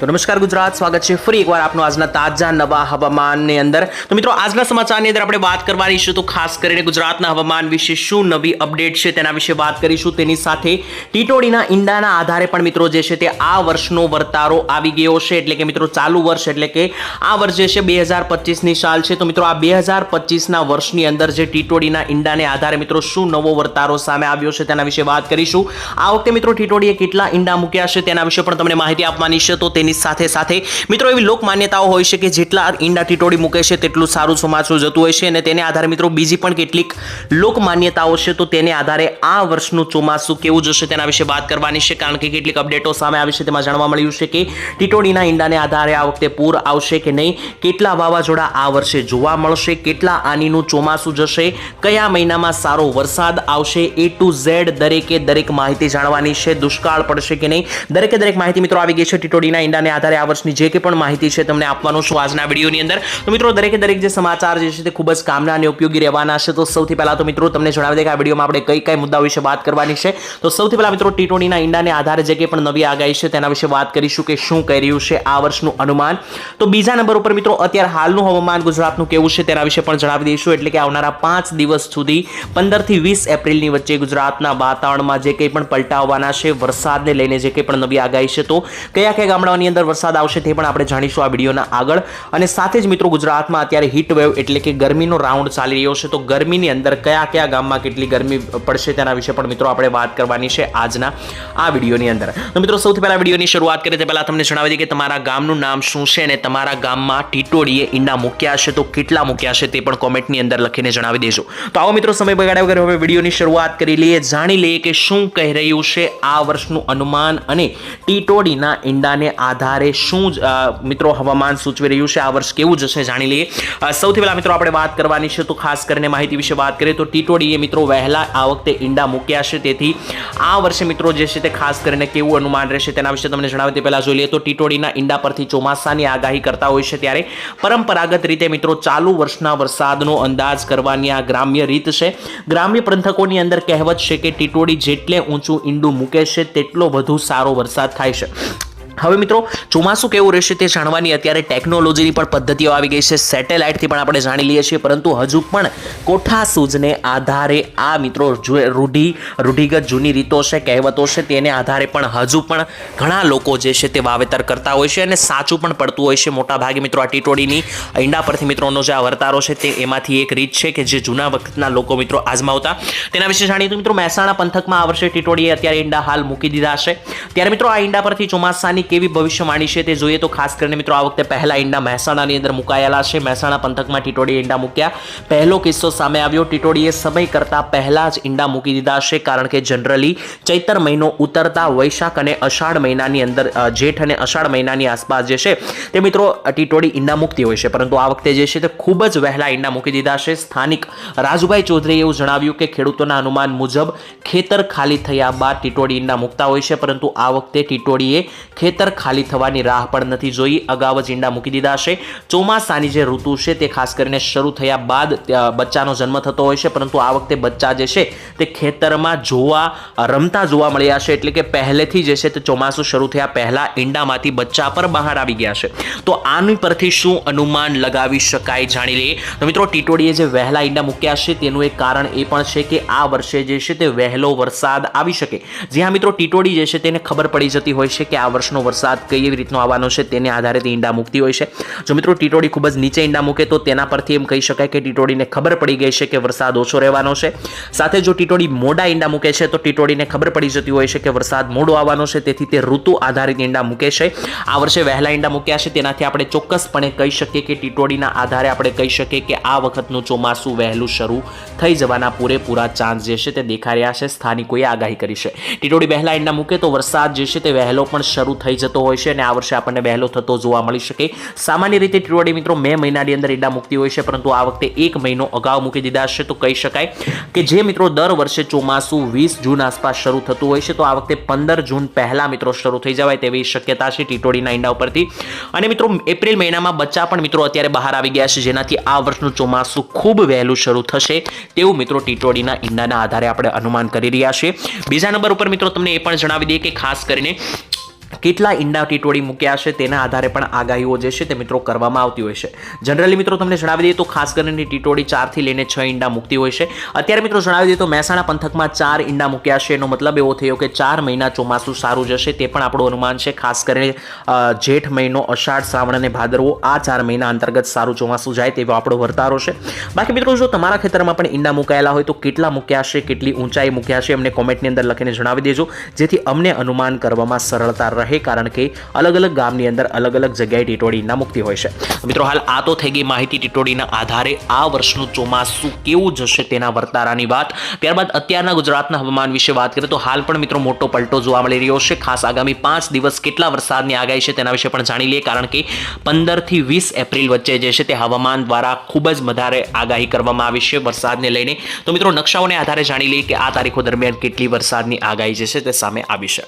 તો નમસ્કાર ગુજરાત, સ્વાગત છે ફરી એકવાર આપનું આજના તાજા નવા હવામાનની અંદર. તો મિત્રો, આજના સમાચારની અંદર આપણે વાત કરવાની છે તો ખાસ કરીને ગુજરાતના હવામાન વિશે શું નવી અપડેટ છે તેના વિશે વાત કરીશું. તેની સાથે ટીટોડીના ઈંડાના આધારે પણ મિત્રો જે છે તે આ વર્ષનો વર્તારો આવી ગયો છે. એટલે કે મિત્રો, ચાલુ વર્ષ એટલે કે આ વર્ષ જે છે બે હજાર પચીસની સાલ છે. તો મિત્રો, આ બે હજાર પચીસના વર્ષની અંદર જે ટીટોડીના ઈંડાને આધારે મિત્રો શું નવો વર્તારો સામે આવ્યો છે તેના વિશે વાત કરીશું. આ વખતે મિત્રો ટીટોડીએ કેટલા ઈંડા મૂક્યા છે તેના વિશે પણ તમને માહિતી આપવાની છે. તો તેની સાથે સાથે મિત્રો એવી લોક માન્યતાઓ હોય છે કે જેટલા ઈંડા ટીટોડી મૂકે છે તેટલું સારું ચોમાસું જતું હોય છે અને તેને આધારે મિત્રો બીજી પણ કેટલીક લોક માન્યતાઓ છે તો તેને આધારે આ વર્ષનું ચોમાસું કેવું જશે તેના વિશે વાત કરવાની છે કારણ કે કેટલીક અપડેટો સામે આવી છે તેમાં જાણવા મળ્યું છે કે ટીટોડીના ઈંડાને આધારે આ વખતે પૂર આવશે કે નહીં, કેટલા વાવાઝોડા આ વર્ષે જોવા મળશે, કેટલા આનીનું ચોમાસું જશે, કયા મહિનામાં સારો વરસાદ આવશે એ ટુ ઝેડ દરેકે દરેક માહિતી જાણવાની છે, દુષ્કાળ પડશે કે નહીં, દરેકે દરેક માહિતી મિત્રો આવી ગઈ છે ટીટોડીના ઈંડાને આધારે આ વર્ષની જે કંઈ પણ માહિતી છે તમને આપવાનું છું આજના વિડીયોની અંદર. તો મિત્રો, દરેકે દરેક જે સમાચાર જે છે તે ખૂબ જ કામના અને ઉપયોગી રહેવાના છે. તો સૌથી પહેલા તો મિત્રો, તમને જણાવી દે કે આ વિડીયોમાં આપણે કઈ કઈ મુદ્દાઓ વિશે વાત કરવાની છે. તો સૌથી પહેલા મિત્રો, ટી ટ્વેન્ટીના ઈંડાને આધારે જે કંઈ પણ નવી આગાહી છે તેના વિશે વાત કરીશું કે શું કહી રહ્યું છે આ વર્ષનું અનુમાન. તો બીજા નંબર ઉપર મિત્રો, અત્યારે હાલનું હવામાન ગુજરાતનું કેવું છે તેના વિશે પણ જણાવી દઈશું. એટલે કે આવનારા પાંચ દિવસ સુધી પંદરથી વીસ એપ્રિલની વચ્ચે ગુજરાતના વાતાવરણમાં જે કંઈ પણ પલટાવવાના છે, વરસાદને લઈને જે કંઈ પણ નવી આગાહી છે. તો કયા કયા ગામડાઓની અંદર વરસાદ આવશે તે પણ આપણે જાણીશું આ વિડીયોના આગળ. અને સાથે જ મિત્રો ગુજરાતમાં અત્યારે હીટ એટલે કે ગરમીનો રાઉન્ડ ચાલી રહ્યો છે. તો ગરમીની અંદર કયા કયા ગામમાં કેટલી ગરમી પડશે તેના વિશે પણ મિત્રો આપણે વાત કરવાની છે આજના આ વિડીયોની અંદર. તો મિત્રો સૌથી પહેલાં વિડીયોની શરૂઆત કરીએ તે પહેલાં તમને જણાવી દઈએ કે તમારા ગામનું નામ શું છે અને તમારા ગામમાં ટીટોડીએ ઈંડા મૂક્યા છે તો કેટલા મૂક્યા છે તે પણ કોમેન્ટની અંદર લખીને જણાવી દેજો. તો આવો મિત્રો સમય બગાડ્યા વગર હવે વિડીયોની શરૂઆત કરી લઈએ. જાણી લઈએ કે શું કહી રહ્યું છે આ વર્ષનું અનુમાન અને ટીટોડીના ઈંડાને આધારે શું મિત્રો હવામાન સૂચવી રહ્યું છે? આ વર્ષ કેવું જશે જાણી લઈએ. સૌથી પહેલાં મિત્રો આપણે વાત કરવાની છે તો ખાસ કરીને માહિતી વિશે વાત કરીએ તો ટીટોડીએ મિત્રો વહેલા આ વખતે ઈંડા મૂક્યા છે. તેથી આ વર્ષે મિત્રો જે છે તે ખાસ કરીને કેવું અનુમાન રહેશે તેના વિશે તમને જણાવે તે પહેલાં જોઈ લઈએ તો ટીટોડીના ઈંડા પરથી ચોમાસાની આગાહી કરતા હોય છે ત્યારે પરંપરાગત રીતે મિત્રો ચાલુ વર્ષના વરસાદનો અંદાજ કરવાની આ ગ્રામ્ય રીત છે. ગ્રામ્ય પંથકોની અંદર કહેવત છે કે ટીટોડી જેટલે ઊંચું ઈંડું મૂકે છે, તેટલો વધુ સારો વરસાદ થાય છે. હવે મિત્રો, ચોમાસું કેવું રહેશે તે જાણવાની અત્યારે ટેકનોલોજીની પણ પદ્ધતિઓ આવી ગઈ છે. સેટેલાઇટથી પણ આપણે જાણી લઈએ છીએ, પરંતુ હજુ પણ કોઠા સૂઝને આધારે આ મિત્રો રૂઢિ, રૂઢિગત જૂની રીતો છે, કહેવતો છે, તેને આધારે પણ હજુ પણ ઘણા લોકો જે છે તે વાવેતર કરતા હોય છે અને સાચું પણ પડતું હોય છે. મોટાભાગે મિત્રો, આ ટીટોડીની ઈંડા પરથી મિત્રોનો જે આ વર્તારો છે તે એમાંથી એક રીત છે કે જે જૂના વખતના લોકો મિત્રો આજમાવતા તેના વિશે જાણીએ તો મિત્રો, મહેસાણા પંથકમાં આ વર્ષે ટીટોડીએ અત્યારે ઈંડા હાલ મૂકી દીધા છે. ત્યારે મિત્રો, આ ઈંડા પરથી ચોમાસાની કેવી ભવિષ્યવાણી છે તે જોઈએ તો ખાસ કરીને મિત્રો આ વખતે પહેલા ઈંડા મહેસાણાની અંદર મુકાયેલા છે. મહેસાણા પંથકમાં ટીટોડીએ ઈંડા મૂક્યા. પહેલો કિસ્સો સામે આવ્યો. ટીટોડીએ સમય કરતાં પહેલાં જ ઈંડા મૂકી દીધા છે કારણ કે જનરલી ચૈતર મહિનો ઉતરતા વૈશાખ અને અષાઢ મહિનાની અંદર જેઠ અને અષાઢ મહિનાની આસપાસ જે છે તે મિત્રો ટીટોડી ઈંડા મૂકતી હોય છે. પરંતુ આ વખતે જે છે તે ખૂબ જ વહેલા ઈંડા મૂકી દીધા છે. સ્થાનિક રાજુભાઈ ચૌધરીએ એવું જણાવ્યું કે ખેડૂતોના અનુમાન મુજબ ખેતર ખાલી થયા બાદ ટીટોડી ઈંડા મૂકતા હોય છે. પરંતુ આ વખતે ટીટોડીએ ખેતર ખાલી થવાની રાહ પણ નથી જોઈ. અગાઉ જ ઈંડા મૂકી દીધા છે. ચોમાસાની જે ઋતુ છે તે ખાસ કરીને શરૂ થયા બાદ બચ્ચાનો જન્મ થતો હોય છે, પરંતુ આ વખતે બચ્ચા જે છે તે ખેતરમાં જોવા રમતા જોવા મળ્યા છે. એટલે કે પહેલેથી જે છે તે ચોમાસું શરૂ થયા પહેલાં ઈંડામાંથી બચ્ચા પર બહાર આવી ગયા છે. તો આની પરથી શું અનુમાન લગાવી શકાય જાણી લઈએ. તો મિત્રો ટીટોડીએ જે વહેલા ઈંડા મૂક્યા છે તેનું એક કારણ એ પણ છે કે આ વર્ષે જે છે તે વહેલો વરસાદ આવી શકે. જ્યાં મિત્રો ટીટોડી જે છે તેને ખબર પડી જતી હોય છે કે આ વર્ષનો વરસાદ કઈ રીતનો આવવાનો છે તેને આધારે તે ઈંડા મૂકતી હોય છે. જો મિત્રો ટીટોડી ખૂબ જ નીચે ઈંડા મૂકે તો તેના પરથી એમ કહી શકાય કે ટીટોડીને ખબર પડી ગઈ છે કે વરસાદ ઓછો રહેવાનો છે. સાથે જો ટીટોડી મોડા ઈંડા મૂકે છે તો ટીટોડીને ખબર પડી જતી હોય છે કે વરસાદ મોડો આવવાનો છે, તેથી તે ઋતુ આધારિત ઈંડા મૂકે છે. આ વર્ષે વહેલા ઈંડા મૂક્યા છે, તેનાથી આપણે ચોક્કસપણે કહી શકીએ કે ટીટોડીના આધારે આપણે કહી શકીએ કે આ વખતનું ચોમાસું વહેલું શરૂ થઈ જવાના પૂરેપૂરા ચાન્સ જે છે તે દેખાઈ રહ્યા છે, સ્થાનિકોએ આગાહી કરી છે. ટીટોડી વહેલા ઈંડા મૂકે તો વરસાદ જે છે તે વહેલો પણ શરૂ થઈ જતો હોય છે અને આ વર્ષે આપણને વહેલો થતો જોવા મળી શકે. સામાન્ય રીતે ટીટોડી મિત્રો મે મહિનાની અંદર ઈંડા મૂકતી હોય છે, પરંતુ આ વખતે એક મહિનો અગાઉ મૂકી દીધા છે. તો કહી શકાય કે જે મિત્રો દર વર્ષે ચોમાસું વીસ જૂન આસપાસ શરૂ થતું હોય છે, તો આ વખતે પંદર જૂન પહેલાં મિત્રો શરૂ થઈ જવાય તેવી શક્યતા છે ટીટોડીના ઈંડા ઉપરથી. અને મિત્રો, એપ્રિલ મહિનામાં બચ્ચા પણ મિત્રો અત્યારે બહાર આવી ગયા છે, જેનાથી આ વર્ષનું ચોમાસું ખૂબ વહેલું શરૂ થશે તેવું મિત્રો ટીટોડીના ઈંડાના આધારે આપણે અનુમાન કરી રહ્યા છીએ. બીજા નંબર ઉપર મિત્રો તમને એ પણ જણાવી દઈએ કે ખાસ કરીને કેટલા ઈંડા ટીટોળી મૂક્યા છે તેના આધારે પણ આગાહીઓ જે છે તે મિત્રો કરવામાં આવતી હોય છે. જનરલી મિત્રો તમને જણાવી દઈએ તો ખાસ કરીને ટીટોળી ચારથી લઈને છ ઈંડા મૂકતી હોય છે. અત્યારે મિત્રો જણાવી દઈએ તો મહેસાણા પંથકમાં ચાર ઈંડા મૂક્યા છે. એનો મતલબ એવો થયો કે ચાર મહિના ચોમાસું સારું જશે તે પણ આપણું અનુમાન છે. ખાસ કરીને જેઠ મહિનો, અષાઢ, શ્રાવણ અને ભાદરવો આ ચાર મહિના અંતર્ગત સારું ચોમાસું જાય તેવો આપણો વર્તારો છે. બાકી મિત્રો જો તમારા ખેતરમાં પણ ઈંડા મુકાયેલા હોય તો કેટલા મૂક્યા છે, કેટલી ઊંચાઈ મૂક્યા છે એમને કોમેન્ટની અંદર લખીને જણાવી દેજો. જેથી અમને અનુમાન કરવામાં સરળતા રહે કારણ કે અલગ અલગ ગામની અંદર અલગ અલગ જગ્યાએ ટીટોળીના મુક્તિ હોય છે. મિત્રો, હાલ આ તો થઈ ગઈ માહિતી ટીટોડીના આધારે આ વર્ષનું ચોમાસું કેવું જશે તેના વર્તારાની વાત. ત્યારબાદ અત્યારના ગુજરાતના હવામાન વિશે વાત કરીએ તો હાલ પણ મિત્રો મોટો પલટો જોવા મળી રહ્યો છે. ખાસ આગામી પાંચ દિવસ કેટલા વરસાદની આગાહી છે તેના વિશે પણ જાણી લઈએ કારણ કે પંદરથી વીસ એપ્રિલ વચ્ચે જે છે તે હવામાન દ્વારા ખૂબ જ વધારે આગાહી કરવામાં આવી છે વરસાદને લઈને. તો મિત્રો, નકશાઓને આધારે જાણી લઈએ કે આ તારીખો દરમિયાન કેટલી વરસાદની આગાહી જે છે તે સામે આવી છે.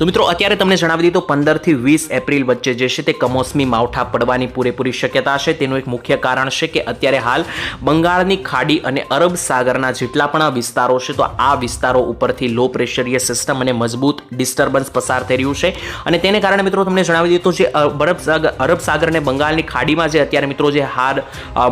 તો મિત્રો, અત્યારે તમને જણાવી દીધું પંદરથી વીસ એપ્રિલ વચ્ચે જે છે તે કમોસમી માવઠા પડવાની પૂરેપૂરી શક્યતા છે. તેનું એક મુખ્ય કારણ છે કે અત્યારે હાલ બંગાળની ખાડી અને અરબ સાગરના જેટલા પણ વિસ્તારો છે, તો આ વિસ્તારો ઉપરથી લો પ્રેશરીય સિસ્ટમ અને મજબૂત ડિસ્ટર્બન્સ પસાર થઈ રહ્યું છે. અને તેને કારણે મિત્રો, તમને જણાવી દીધું જે અરબ સાગર અરબ સાગર અને બંગાળની ખાડીમાં જે અત્યારે મિત્રો જે હાર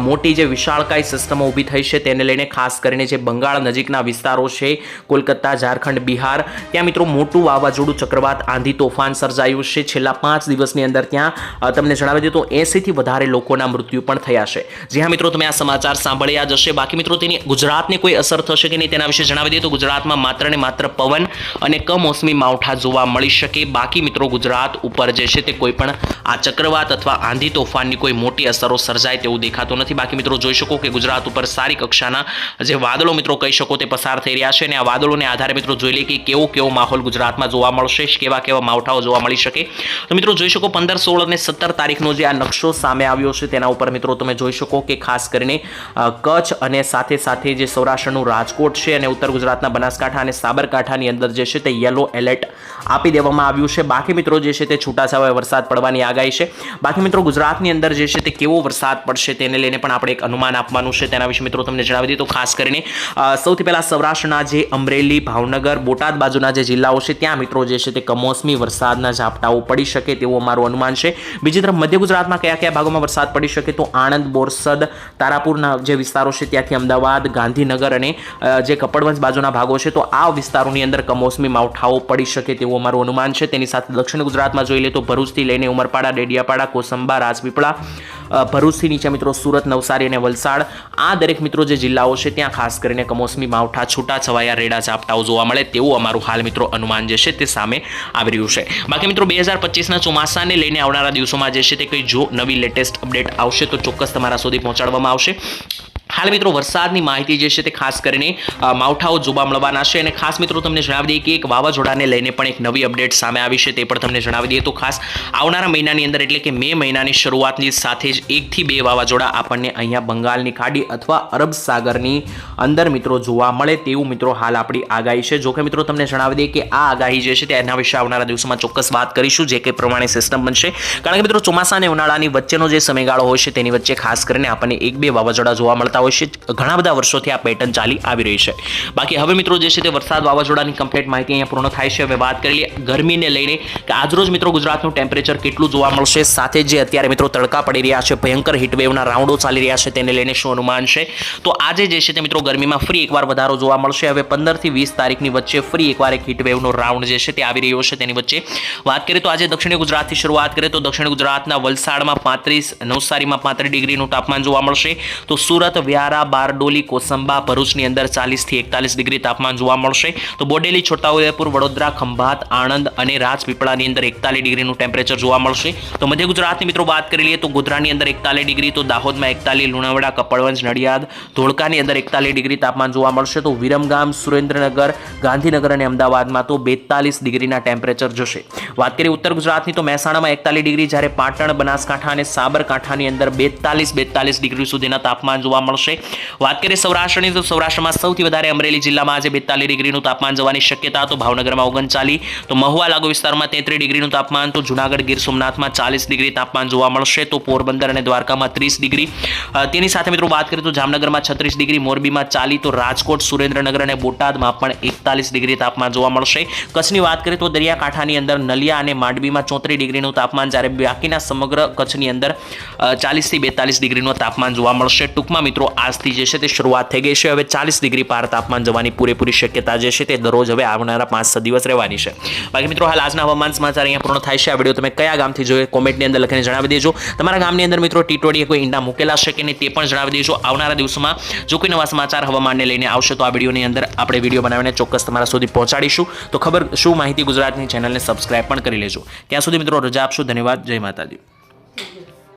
મોટી જે વિશાળકાય સિસ્ટમો ઊભી થઈ છે, તેને લઈને ખાસ કરીને જે બંગાળ નજીકના વિસ્તારો છે, કોલકાતા, ઝારખંડ, બિહાર, ત્યાં મિત્રો મોટું વાવાઝોડું ચક્રવાત આંધી તોફાન સર્જાયું છે. છેલ્લા પાંચ દિવસની અંદર ત્યાં તમને જણાવી દઈએ તો એંસીથી વધારે લોકોના મૃત્યુ પણ થયા છે. જી હા મિત્રો, તમે આ સમાચાર સાંભળ્યા જ હશે. બાકી મિત્રો, તેની ગુજરાતને કોઈ અસર થશે કે નહીં તેના વિશે જણાવી દઈએ તો ગુજરાતમાં માત્ર ને માત્ર પવન અને કમોસમી માવઠા જોવા મળી શકે. બાકી મિત્રો, ગુજરાત ઉપર જે છે તે કોઈ પણ આ ચક્રવાત અથવા આંધી તોફાનની કોઈ મોટી અસરો સર્જાય તેવું દેખાતું નથી. બાકી મિત્રો, જોઈ શકો કે ગુજરાત ઉપર સારી કક્ષાના જે વાદળો મિત્રો કહી શકો તે પસાર થઈ રહ્યા છે અને આ વાદળોને આધારે મિત્રો, જોઈ લઈએ કે કેવો કેવો માહોલ ગુજરાતમાં જોવા મળશે. કેવા કેવા માવઠાઓ જોવા મળી શકે. તો મિત્રો જોઈ શકો પંદર, સોળ અને સત્તર તારીખનો જે આ નકશો સામે આવ્યો છે તેના ઉપર મિત્રો તમે જોઈ શકો કે ખાસ કરીને કચ્છ અને સાથે સાથે જે સૌરાષ્ટ્રનું રાજકોટ છે અને ઉત્તર ગુજરાતના બનાસકાંઠા અને સાબરકાંઠાની અંદર જે છે તે યલો એલર્ટ આપી દેવામાં આવ્યું છે. બાકી મિત્રો જે છે તે છૂટાછવાયા વરસાદ પડવાની આગાહી છે. બાકી મિત્રો ગુજરાતની અંદર જે છે તે કેવો વરસાદ પડશે તેને લઈને પણ આપણે એક અનુમાન આપવાનું છે. તેના વિશે મિત્રો તમને જણાવી દઈએ તો ખાસ કરીને સૌથી પહેલા સૌરાષ્ટ્રના જે અમરેલી, ભાવનગર, બોટાદ બાજુના જે જિલ્લાઓ છે, ત્યાં મિત્રો જે છે તે કમોસમી વરસાદના ઝાપટાઓ પડી શકે તેવું અમારું અનુમાન છે. બીજી તરફ મધ્ય ગુજરાતમાં કયા કયા ભાગોમાં વરસાદ પડી શકે તો આણંદ, બોરસદ, તારાપુરના જે વિસ્તારો છે ત્યાંથી અમદાવાદ, ગાંધીનગર અને જે કપડવંજ બાજુના ભાગો છે તો આ વિસ્તારોની અંદર કમોસમી માવઠાઓ પડી શકે તેવું અમારું અનુમાન છે. તેની સાથે દક્ષિણ ગુજરાતમાં જોઈ લે તો ભરૂચથી લઈને ઉમરપાડા, ડેડિયાપાડા, કોસંબા, રાજપીપળા ભરૂચથી નીચે મિત્રો સુરત, નવસારી અને વલસાડ. આ દરેક મિત્રો જે જિલ્લાઓ છે, ત્યાં ખાસ કરીને કમોસમી માવઠા છૂટા છવાયા રેડા ઝાપટાઓ જોવા મળે તેવું અમારું હાલ મિત્રો અનુમાન જે છે તે સામે આવી રહ્યું છે. બાકી મિત્રો બે હજાર પચીસના ચોમાસાને લઈને આવનારા દિવસોમાં જે છે તે કંઈ જો નવી લેટેસ્ટ અપડેટ આવશે તો ચોક્કસ તમારા સુધી પહોંચાડવામાં આવશે. હાલ મિત્રો વરસાદની માહિતી જે છે તે ખાસ કરીને માવઠાઓ જોવા મળવાના છે અને ખાસ મિત્રો તમને જણાવી દઈએ કે એક વાવાઝોડાને લઈને પણ એક નવી અપડેટ સામે આવી છે તે પણ તમને જણાવી દઈએ. તો ખાસ આવનારા મહિનાની અંદર એટલે કે મે મહિનાની શરૂઆતની સાથે જ એકથી બે વાવાઝોડા આપણને અહીંયા બંગાળની ખાડી અથવા અરબ સાગરની અંદર મિત્રો જોવા મળે તેવું મિત્રો હાલ આપણી આગાહી છે. જોકે મિત્રો તમને જણાવી દઈએ કે આ આગાહી જે છે તે એના વિશે આવનારા દિવસોમાં ચોક્કસ વાત કરીશું, જે કે પ્રમાણે સિસ્ટમ બનશે. કારણ કે મિત્રો ચોમાસા અને ઉનાળાની વચ્ચેનો જે સમયગાળો હોય છે તેની વચ્ચે ખાસ કરીને આપણને એક બે વાવાઝોડા જોવા મળતા હોય છે, ઘણા બધા વર્ષોથી આ પેટર્ન ચાલી આવી રહી છે. બાકી હવે મિત્રો જે છે તે વરસાદ વાવાઝોડાની કમ્પ્લીટ માહિતી અહીંયા પૂર્ણ થાય છે. હવે વાત કરી લઈએ ગરમીને લઈને કે આજરોજ મિત્રો ગુજરાતનું ટેમ્પરેચર કેટલું જોવા મળશે, સાથે જે અત્યારે મિત્રો તડકા પડી રહ્યા છે, ભયંકર હીટવેવના રાઉન્ડો ચાલી રહ્યા છે તેને લઈને શું અનુમાન છે? તો આજે જે છે તે મિત્રો ગરમીમાં ફરી એકવાર વધારો જોવા મળશે. હવે પંદરથી વીસ તારીખની વચ્ચે ફરી એકવાર એક હીટવેવનો રાઉન્ડ જે છે તે આવી રહ્યો છે તેની વચ્ચે. વાત કરીએ તો આજે દક્ષિણ ગુજરાતથી શરૂઆત કરીએ તો દક્ષિણ ગુજરાતના વલસાડમાં પાંત્રીસ, નવસારીમાં પાંત્રીસ ડિગ્રીનું તાપમાન જોવા મળશે. તો સુરત વ્યારા બારડોલી, કોસંબા, ભરૂચની અંદર ચાલીસથી એકતાલીસ ડિગ્રી તાપમાન જોવા મળશે. તો બોડેલી, છોટાઉદેપુર, વડોદરા, ખંભાત, આણંદ અને રાજપીપળાની અંદર એકતાલીસ ડિગ્રીનું ટેમ્પરેચર જોવા મળશે. તો મધ્ય ગુજરાતની મિત્રો વાત કરી લઈએ તો ગોધરાની અંદર એકતાલીસ ડિગ્રી, તો દાહોદમાં એકતાલીસ, લુણાવાડા, કપડવંજ, નડિયાદ, ધોળકાની અંદર એકતાલીસ ડિગ્રી તાપમાન જોવા મળશે. તો વિરમગામ, સુરેન્દ્રનગર, ગાંધીનગર અને અમદાવાદમાં તો બેતાલીસ ડિગ્રીના ટેમ્પરેચર જશે. વાત કરીએ ઉત્તર ગુજરાતની તો મહેસાણામાં એકતાલીસ ડિગ્રી જ્યારે પાટણ, બનાસકાંઠા અને સાબરકાંઠાની અંદર બેતાલીસ બેતાલીસ ડિગ્રી સુધીના તાપમાન જોવા મળશે. મળશે વાત કરીએ સૌરાષ્ટ્રની, તો સૌરાષ્ટ્રમાં સૌથી વધારે અમરેલી જિલ્લામાં આજે બેતાલીસ ડિગ્રીનું તાપમાન જવાની શક્યતા તો ભાવનગરમાં ઓગણચાલીસ, તો મહુવા લાગુ વિસ્તારમાં તેત્રીસ ડિગ્રીનું તાપમાન, તો જુનાગઢ ગીર સોમનાથમાં ચાલીસ ડિગ્રી તાપમાન જોવા મળશે, તો પોરબંદર અને દ્વારકામાં ત્રીસ ડિગ્રી. તેની સાથે મિત્રો વાત કરીએ તો જામનગરમાં છત્રીસ ડિગ્રી, મોરબીમાં ચાલી તો રાજકોટ, સુરેન્દ્રનગર અને બોટાદમાં પણ એકતાલીસ ડિગ્રી તાપમાન જોવા મળશે. કચ્છની વાત કરીએ તો દરિયાકાંઠાની અંદર નલિયા અને માંડવીમાં ચોત્રીસ ડિગ્રીનું તાપમાન, જ્યારે બાકીના સમગ્ર કચ્છની અંદર ચાલીસથી બેતાલીસ ડિગ્રીનું તાપમાન જોવા મળશે. ટૂંકમાં મિત્રો આજથી જે છે તે શરૂઆત થઈ ગઈ છે. હવે ચાલીસ ડિગ્રી પાર તાપમાન જવાની પૂરેપૂરી શક્યતા જે છે તે દરરોજ હવે આવનારા પાંચ દિવસ રહેવાની છે. બાકી મિત્રો, હાલ આજના હવામાન સમાચાર અહીંયા પૂર્ણ થાય છે. આ વીડિયો તમે કયા ગામથી જોઈએ કોમેન્ટની અંદર લખીને જણાવી દેજો. તમારા ગામની અંદર મિત્રો ટીટોડીએ કોઈ ઈંડા મૂકેલા છે કે નહીં તે પણ જણાવી દેજો. આવનારા દિવસોમાં જો કોઈ નવા સમાચાર હવામાનને લઈને આવશે તો આ વિડીયોની અંદર આપણે વીડિયો બનાવીને ચોક્કસ તમારા સુધી પહોંચાડીશું. તો ખબર શું માહિતી ગુજરાતની ચેનલને સબસ્ક્રાઇબ પણ કરી લેજો. ત્યાં સુધી મિત્રો, રજા આપશો. ધન્યવાદ. જય માતાજી.